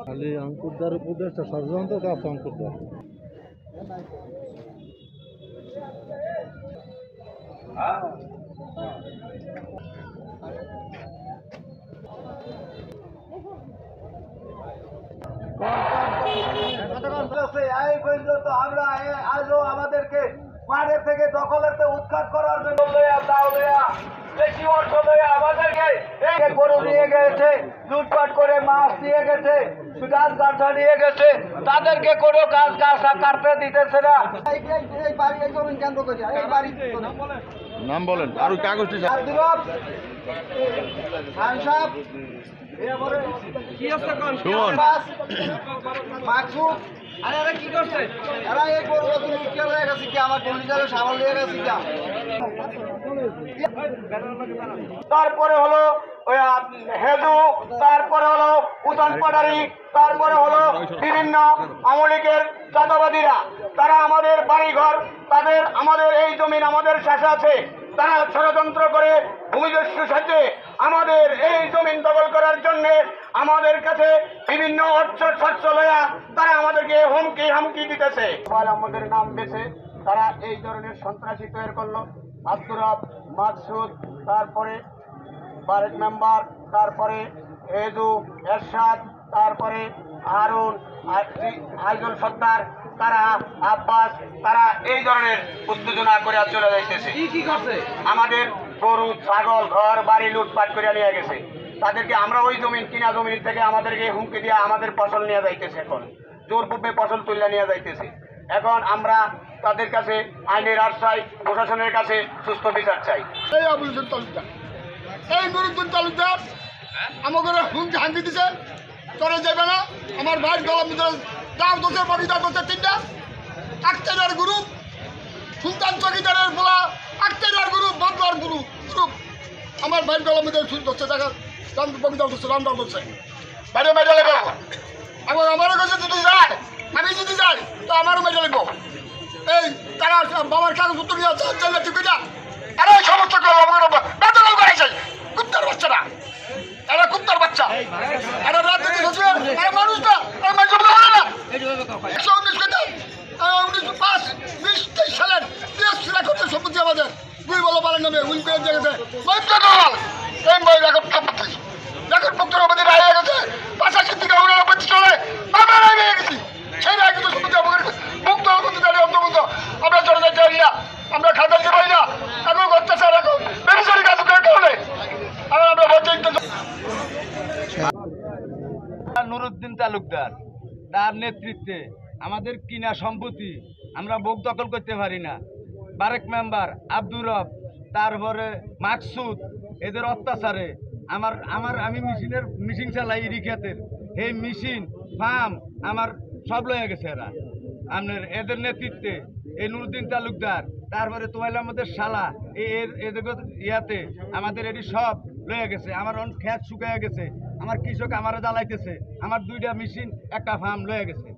খালি অঙ্কুরদার উপদেশটা ষড়যন্ত্র তো আছে অঙ্কুরদার আমরা আজও আমাদেরকে মাঠের থেকে দখলেতে উৎখাত করার জন্য বেশি অর্থ লইয়া আমাদেরকে। গরু নিয়ে গেছে লুটপাট করে মাছ নিয়ে গেছে গাছ গাছা নিয়ে গেছে। তাদেরকে কোনো গাছ গাছা কাটতে দিতেছে না। নাম বলেন আর কাগজটি মাকসুদ আরে কি করছে এরা এই গরু কি? আমার গরু সামাল দিয়ে গেছে তারপরে হলো হেদু তারপরে হলো উদান পাটারি, তারপরে হলো বিভিন্ন আমলিকের চাঁদাবাদীরা তারা আমাদের বাড়িঘর, তাদের আমাদের এই জমিন, আমাদের শেষে আছে। তারা ষড়যন্ত্র করে ভূমিদস্যু সাথে আমাদের এই জমিন দখল করার জন্য আমাদের কাছে বিভিন্ন অর্থ শস্য লয়া তারা আমাদেরকে হুমকি, হামকি দিতেছে। আমাদের নাম বেছে তারা এই ধরনের সন্ত্রাসী তৈরি করল। আব্দুর রব মাকসুদ তারপরে বারেক মেম্বার তারপরে হেজু এরশাদ তারপরে হারুন আইজুল সর্দার তারা আব্বাস তারা এই ধরনের উত্তেজনা করে চলে যাইতেছে। কি করছে? আমাদের গরু ছাগল ঘর বাড়ি লুটপাট করে নিয়ে গেছে। তাদেরকে আমরা ওই জমিন কিনা জমিন থেকে আমাদেরকে হুমকি দিয়ে আমাদের ফসল নিয়ে যাইতেছে এখন। জোরপূর্বে ফসল তুলে নিয়ে যাইতেছে। এখন আমরা তাদের কাছে, আইনের আশ্রয়, প্রশাসনের কাছে সুস্থ বিচার চাই। আমাকে চলে আমার ভাই আক্তার গ্রুপ সুলতান চকিদারের বলা আক্তার গ্রুপ বাবলার গ্রুপ গ্রুপ আমার ভাই শুন দোষে দেখা রাম ববিদার দোষে রামদার দোষে। বাইরে বাইরে কাগজ উত্তর নিয়ে চলে ঠিক না আরে সমস্ত বেতন করেছে কুত্তার বাচ্চারা। এরা কুত্তার বাচ্চা। এরা রাজনীতি হচ্ছে এরা মানুষ না। এরা মানুষ বলে আমরা রায় হয়ে গেছি সেই রায় কিন্তু সম্পত্তি আমাদের মুক্ত করতে দাঁড়িয়ে অন্তর্ভুক্ত আমরা চলে যাইতে পারি না আমরা খাতা দিতে পারি না এখন অত্যাচার এখন বেবিচারি কাজ করে কারণে এখন আমরা বঞ্চিত নুরুদ্দিন তালুকদার, তার নেতৃত্বে আমাদের কিনা সম্পত্তি আমরা বুক দখল করতে পারি না। বারেক মেম্বার আব্দুর রব, তারপরে মাকসুদ, এদের অত্যাচারে আমার আমার, আমি মেশিনের, মেশিন চালাই ইরিখাতের এই মেশিন, ফার্ম আমার সব লয়ে গেছে এরা। আপনার এদের নেতৃত্বে এই নুরুদ্দিন তালুকদার, তারপরে তোয়াইল আমাদের শালা এদের ইয়াতে আমাদের এটি সব লয়ে গেছে। আমার অনেক খ্যাত শুকায় গেছে। আমার কৃষক আমারে জ্বালাইতেছে। আমার দুইটা মেশিন একটা ফার্ম লয়ে গেছে।